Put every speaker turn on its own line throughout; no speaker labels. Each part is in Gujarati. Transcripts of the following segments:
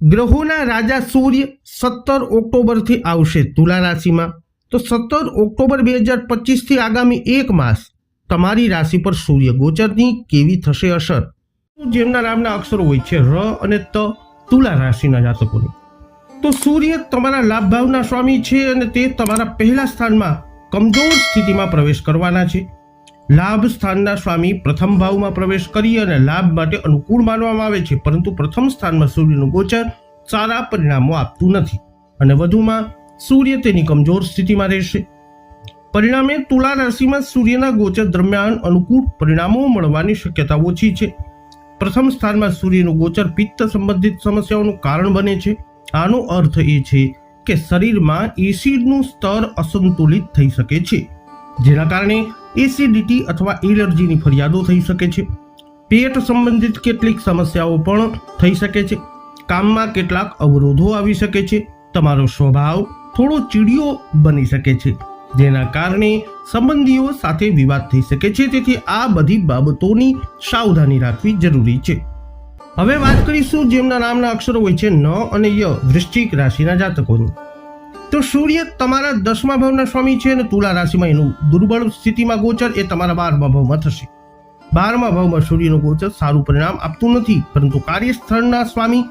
ગ્રહોના રાજા સૂર્ય સત્તર ઓક્ટોબરથી આવશે તુલા રાશિમાં. તો સત્તર ઓક્ટોબર બે હજાર પચીસથી આગામી એક માસ તમારી રાશિ પર સૂર્ય ગોચરની કેવી થશે અસર? જેમના નામના અક્ષરો હોય છે ર અને ત તુલા રાશિના જાતકોની. તો સૂર્ય તમારા લાભ ભાવના સ્વામી છે અને તે તમારા પહેલા સ્થાનમાં કમજોર સ્થિતિમાં પ્રવેશ કરવાના છે. લાભ સ્થાનના સ્વામી પ્રથમ ભાવમાં પ્રવેશ કરી અને લાભ માટે અનુકૂળ માનવામાં આવે છે. પરંતુ પ્રથમ સ્થાનમાં સૂર્યનું ગોચર સારા પરિણામો આપતું નથી અને વધુમાં સૂર્ય તેની કમજોર સ્થિતિમાં રહેશે. પરિણામે તુલા રાશિમાં સૂર્યના ગોચર દરમિયાન અનુકૂળ પરિણામો મળવાની શક્યતા ઓછી છે. પ્રથમ સ્થાનમાં સૂર્યનું ગોચર પિત્ત સંબંધિત સમસ્યાઓનું કારણ બને છે. આનો અર્થ એ છે કે શરીરમાં એસિડનું સ્તર અસંતુલિત થઈ શકે છે, જેના કારણે એસિડિટી અથવા એલર્જીની ફરિયાદો થઈ શકે છે. પેટ સંબંધિત કેટલીક સમસ્યાઓ પણ થઈ શકે છે. કામમાં કેટલાક અવરોધો આવી શકે છે. તમારો સ્વભાવ થોડો ચીડિયો બની શકે છે. જેના કારણે સંબંધીઓ સાથે વિવાદ થઈ શકે છે. તેથી આ બધી બાબતોની સાવધાની રાખવી જરૂરી છે. હવે વાત કરીશું જેમના નામના અક્ષરો હોય છે. ન અને ય વૃશ્ચિક રાશિના જાતકોની. તો સૂર્ય તમારા દસમા ભાવના સ્વામી છે અને તુલા રાશિમાં એનું દુર્બળ સ્થિતિમાં ગોચર એ તમારા બારમા ભાવમાં થશે. બારમા ભાવમાં સૂર્યનું ગોચર સારું પરિણામ આપતું નથી, પરંતુ કાર્યસ્થળના સ્વામી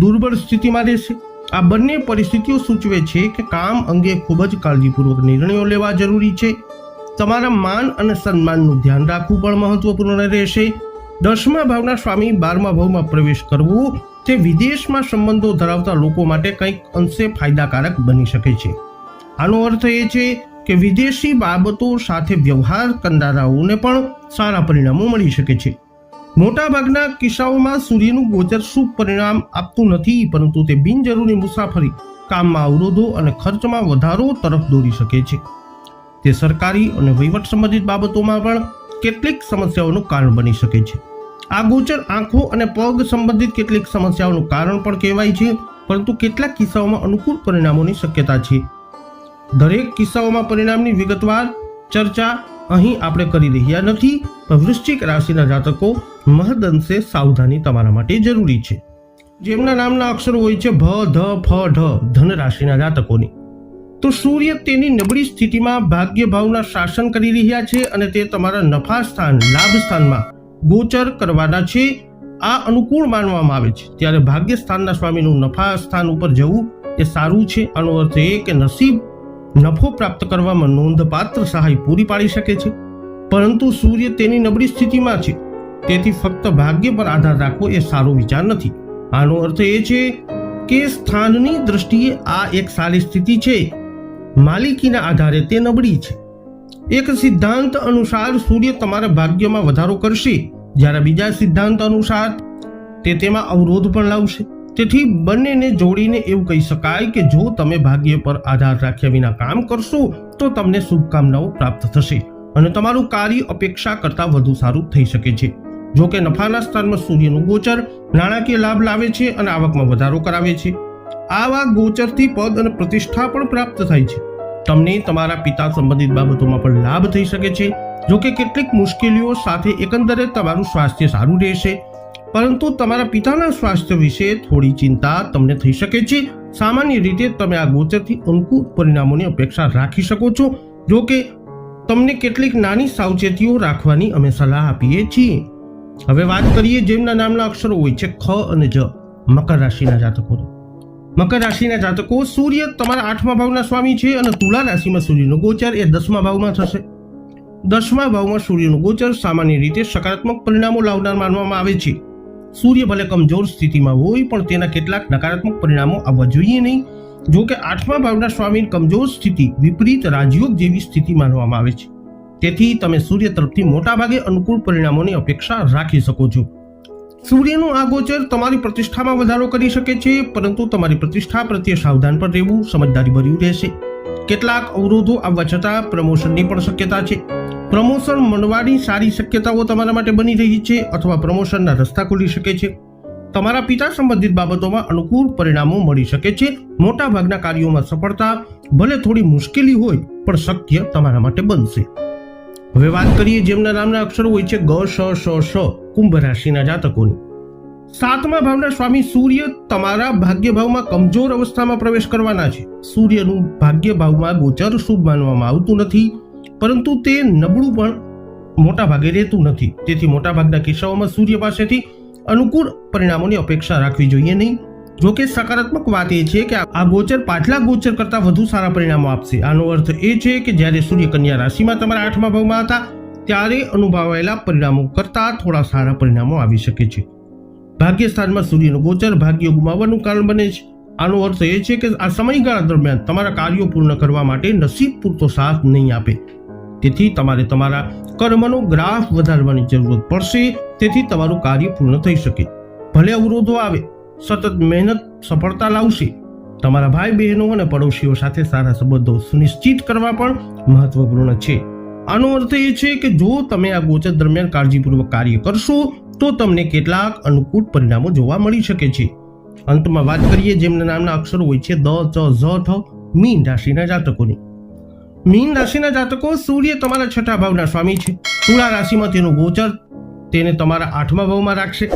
દુર્બળ સ્થિતિમાં રહેશે. આ બંને પરિસ્થિતિઓ સૂચવે છે કે કામ અંગે ખૂબ જ કાળજીપૂર્વક નિર્ણયો લેવા જરૂરી છે. તમારા માન અને સન્માનનું ધ્યાન રાખવું પણ મહત્વપૂર્ણ રહેશે. દસમા ભાવના સ્વામી બારમા ભાવમાં પ્રવેશ કરવો તે વિદેશમાં સંબંધો ધરાવતા લોકો માટે કંઈક અંશે ફાયદાકારક બની શકે છે. આનો અર્થ એ છે કે વિદેશી બાબતો સાથે વ્યવહાર કરનારાઓને પણ સારા પરિણામો મળી શકે છે. મોટાભાગના કિસ્સાઓમાં સૂર્યનું ગોચર શુભ પરિણામ આપતું નથી, પરંતુ તે બિનજરૂરી મુસાફરી, કામમાં અવરોધો અને ખર્ચમાં વધારો તરફ દોરી શકે છે. તે સરકારી અને વહીવટ સંબંધિત બાબતોમાં પણ કેટલીક સમસ્યાઓનું કારણ બની શકે છે. આ ગોચર આંખો અને પગ સંબંધિત કેટલીક સમસ્યાઓનું કારણ પણ કહેવાય છે, પરંતુ કેટલાક કિસ્સાઓમાં અનુકૂળ પરિણામોની શક્યતા છે. દરેક કિસ્સાઓમાં પરિણામની વિગતવાર ચર્ચા અહીં આપણે કરી રહ્યા નથી. પણ વૃશ્ચિક રાશિના જાતકો મહદઅંશે સાવધાની તમારા માટે જરૂરી છે. જેમના નામના અક્ષરો હોય છે, ભ, ધ, ફ, ઢ ધન રાશિના જાતકોની. તો સૂર્ય તેની નબળી સ્થિતિમાં ભાગ્ય ભાવના શાસન કરી રહ્યા છે અને તે તમારા નફા સ્થાન લાભ સ્થાનમાં ગોચર કરવાના છે. આ અનુકૂળ માનવામાં આવે છે. ત્યારે ભાગ્ય સ્થાનના સ્વામીનું નફા સ્થાન ઉપર જવું એ સારું છે. આનો અર્થ એ કે નસીબ નફો પ્રાપ્ત કરવામાં નોંધપાત્ર સહાય પૂરી પાડી શકે છે. પરંતુ સૂર્ય તેની નબળી સ્થિતિમાં છે. તેથી ફક્ત ભાગ્ય પર આધાર રાખવો એ સારો વિચાર નથી. આનો અર્થ એ છે કે સ્થાનની દ્રષ્ટિએ આ એક સારી સ્થિતિ છે. માલિકીના આધારે તે નબળી છે. એક સિદ્ધાંત અનુસાર સૂર્ય તમારા ભાગ્યમાં વધારો કરશે. જ્યારે બીજા સિદ્ધાંત અનુસાર તે તેમાં અવરોધ પણ લાવશે. તેથી બંનેને જોડીને એવું કહી શકાય કે જો તમે ભાગ્ય પર આધાર રાખ્યા વિના કામ કરશો, તો તમને શુભકામનાઓ પ્રાપ્ત થશે અને તમારું કાર્ય અપેક્ષા કરતાં વધુ સારું થઈ શકે છે. જો કે નફાના સ્થાનમાં સૂર્યનું ગોચર નાણાકીય લાભ લાવે છે અને આવકમાં વધારો કરાવે છે. આવા ગોચરથી પદ અને પ્રતિષ્ઠા પણ પ્રાપ્ત થાય છે. તમને તમારા પિતા સંબંધિત બાબતોમાં પણ લાભ થઈ શકે છે. જો કે કેટલીક મુશ્કેલીઓ સાથે એકંદરે તમારું સ્વાસ્થ્ય સારું રહેશે. પરંતુ તમારા પિતાના સ્વાસ્થ્ય વિશે થોડી ચિંતા તમને થઈ શકે છે. સામાન્ય રીતે તમે આ ગોચરથી અનુકૂળ પરિણામોની અપેક્ષા રાખી શકો છો. જો કે તમને કેટલીક નાની સાવચેતીઓ રાખવાની અમે સલાહ આપીએ છીએ. હવે વાત કરીએ જેમના નામના અક્ષરો હોય છે ખ અને જ. મકર રાશિના જાતકોની. મકર રાશિના જાતકો, સૂર્ય તમારા આઠમા ભાવના સ્વામી છે અને તુલા રાશિમાં સૂર્યનો ગોચર એ દસમા ભાવમાં થશે. દસમા ભાવમાં સૂર્યનું ગોચર સામાન્ય રીતે સકારાત્મક પરિણામો લાવનાર માનવામાં આવે છે. સૂર્ય ભલે કમજોર સ્થિતિમાં હોય, પણ તેના કેટલાક નકારાત્મક પરિણામો આવવા જોઈએ નહીં. જો કે આઠમા ભાવના સ્વામી કમજોર સ્થિતિ વિપરીત રાજયોગ જેવી સ્થિતિ માનવામાં આવે છે. તેથી તમે સૂર્ય તરફથી મોટાભાગે અનુકૂળ પરિણામોની અપેક્ષા રાખી શકો છો. સૂર્યનું આગોચર તમારી પ્રતિષ્ઠામાં વધારો કરી શકે છે, પરંતુ તમારી પ્રતિષ્ઠા પ્રત્યે સાવધાન પણ રહેવું સમજદારી ભર્યું રહેશે. કેટલાક અવરોધો આવવા છતાં પ્રમોશનની પણ શક્યતા છે. પ્રમોશન મળવાની સારી શક્યતાઓ તમારા માટે બની રહી છે અથવા પ્રમોશનના રસ્તા ખુલી શકે છે. તમારા પિતા સંબંધિત બાબતોમાં અનુકૂળ પરિણામો મળી શકે છે. મોટા ભાગના કાર્યોમાં સફળતા ભલે થોડી મુશ્કેલી હોય, પણ શક્ય તમારા માટે બનશે. હવે વાત કરીએ જેમના નામના અક્ષરો હોય છે, ગ, શ શ શ. કુંભ રાશિના જાતકોની. સાતમા ભાવના સ્વામી સૂર્ય તમારા ભાગ્ય ભાવમાં કમજોર અવસ્થામાં પ્રવેશ કરવાના છે. સૂર્યનું ભાગ્ય ભાવમાં ગોચર શુભ માનવામાં આવતું નથી, પરંતુ તે નબળું પણ મોટા ભાગે રહેતું નથી. તેથી મોટાભાગના કિસ્સાઓમાં સૂર્ય પાસેથી અનુકૂળ પરિણામોની અપેક્ષા રાખવી જોઈએ નહીં. જો કે સકારાત્મક વાત એ છે કે આ ગોચર પાછલા ગોચર કરતાં વધુ સારા પરિણામો આપશે. આનો અર્થ એ છે કે જ્યારે સૂર્ય કન્યા રાશિમાં તમારા આઠમા ભાવમાં હતા ત્યારે અનુભવાયેલા પરિણામો કરતા થોડા સારા પરિણામો આવી શકે છે. ભાગ્યસ્થાનમાં સૂર્યનો ગોચર ભાગ્ય ગુમાવવાનું કારણ બને છે. આનો અર્થ એ છે કે આ સમયગાળા દરમિયાન તમારા કાર્યો પૂર્ણ કરવા માટે નસીબ પૂરતો સાથ નહીં આપે. તેથી તમારે તમારા કર્મનો ગ્રાફ વધારવાની જરૂરત પડશે, તેથી તમારું કાર્ય પૂર્ણ થઈ શકે. ભલે અવરોધો આવે, સતત મહેનત સફળતા લાવશે. તમારા ભાઈ બહેનો અને પડોશીઓ સાથે સારા સંબંધો સુનિશ્ચિત કરવા પણ મહત્વપૂર્ણ છે. આનો અર્થ એ છે કે જો તમે આ ગોચર દરમિયાન કાળજીપૂર્વક કાર્ય કરશો, તો તમને કેટલાક અનુકૂળ પરિણામો જોવા મળી શકે છે. અંતમાં વાત કરીએ જેમના નામના અક્ષરો હોય છે દ, ચ, ઝ, ઠ, મીન રાશિના જાતકોની. મીન રાશિના જાતકો, સૂર્ય તમારા છઠ્ઠા ભાવના સ્વામી છે. તુલા રાશિમાં તેનું ગોચર તેને તમારા આઠમા ભાવમાં રાખશે.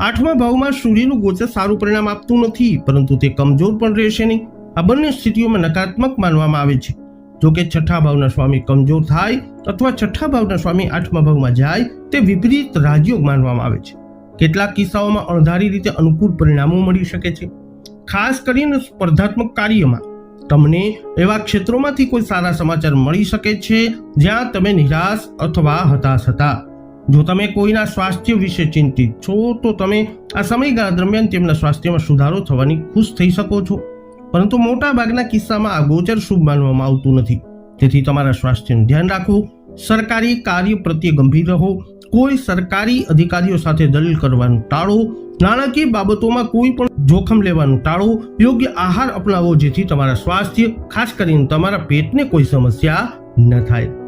આઠમા ભાવમાં સૂર્યનું ગોચર સારું પરિણામ આપતું નથી, પરંતુ તે કમજોર પણ રહેશે નહીં. આ બંને સ્થિતિઓમાં નકારાત્મક માનવામાં આવે છે. જો કે છઠ્ઠા ભાવના સ્વામી કમજોર થાય અથવા છઠ્ઠા ભાવના સ્વામી આઠમા ભાવમાં જાય તે વિપરીત રાજયોગ માનવામાં આવે છે. કેટલાક કિસ્સાઓમાં અણધારી રીતે અનુકૂળ પરિણામો મળી શકે છે. ખાસ કરીને સ્પર્ધાત્મક કાર્યમાં તમને એવા ક્ષેત્રોમાંથી કોઈ સારા સમાચાર મળી શકે છે જ્યાં તમે નિરાશ અથવા હતાશ હતા. જો તમે કોઈના સ્વાસ્થ્ય વિશે ચિંતિત છો તો તમે આ સમયગાળા દરમિયાન તેમના સ્વાસ્થ્યમાં સુધારો થવાની ખુશ થઈ શકો છો. પરંતુ મોટા ભાગના કિસ્સામાં આ ગોચર શુભ માનવામાં આવતું નથી. તેથી તમારા સ્વાસ્થ્યનું ધ્યાન રાખવું, સરકારી કાર્ય પ્રત્યે ગંભીર રહો, કોઈ સરકારી અધિકારીઓ સાથે દલીલ કરવાનું ટાળો, નાણાકીય બાબતોમાં કોઈ પણ જોખમ લેવાનું ટાળો, યોગ્ય આહાર અપનાવો જેથી તમારા સ્વાસ્થ્ય, ખાસ કરીને તમારા પેટને કોઈ સમસ્યા ન થાય.